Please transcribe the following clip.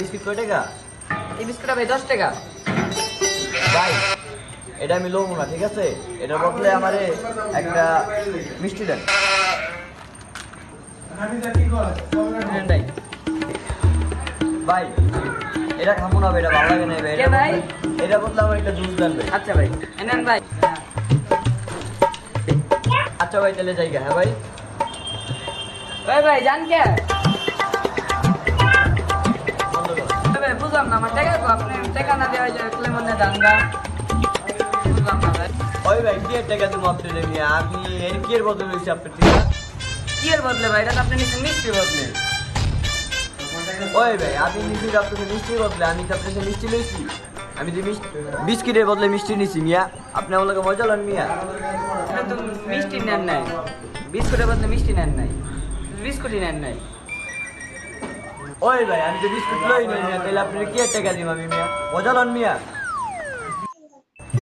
Biscuit কয় টাকা? এই বিস্কুটটা ভাই দশ টাকা। ভাই এটা আমি লবো না ঠিক আছে? এটার বদলে আমারে একটা মিষ্টি দেন। ভাই। এটা খামো না এটা ভালো লাগে না ভাই এটা বদলে আমার একটা জুস দেন ভাই। আচ্ছা ভাই নেন ভাই। আচ্ছা ভাই তাহলে যাই হ্যাঁ ভাই। ভাই ভাই জান কে? টাকা দেওয়া যায় ক্লেমনে দাঙ্গা বুঝলাম না ভাই ওই ভাই কি টাকা তুমি আপনি আমি এর কি এর বদলে রয়েছি আপনার থেকে কি এর বদলে ভাই এটা আপনি নিচ্ছেন মিষ্টি বদলে ওই ভাই আমি নিচ্ছি আপনাকে মিষ্টির বদলে আমি তো মিষ্টি লইছি আমি যে মিষ্টি বিস্কিটের বদলে মিষ্টি নিছি মিয়া আপনি আমার লোকে মজা লন মিয়া মিষ্টি নেন নাই বিস্কুটের বদলে মিষ্টি নেন নাই বিস্কুটই নেন নাই ওই ভাই, আমি তো বিস্কুট লই নাই মিয়া তাহলে আপনি কি একটা গালি দিব মিয়া? বোঝালন মিয়া?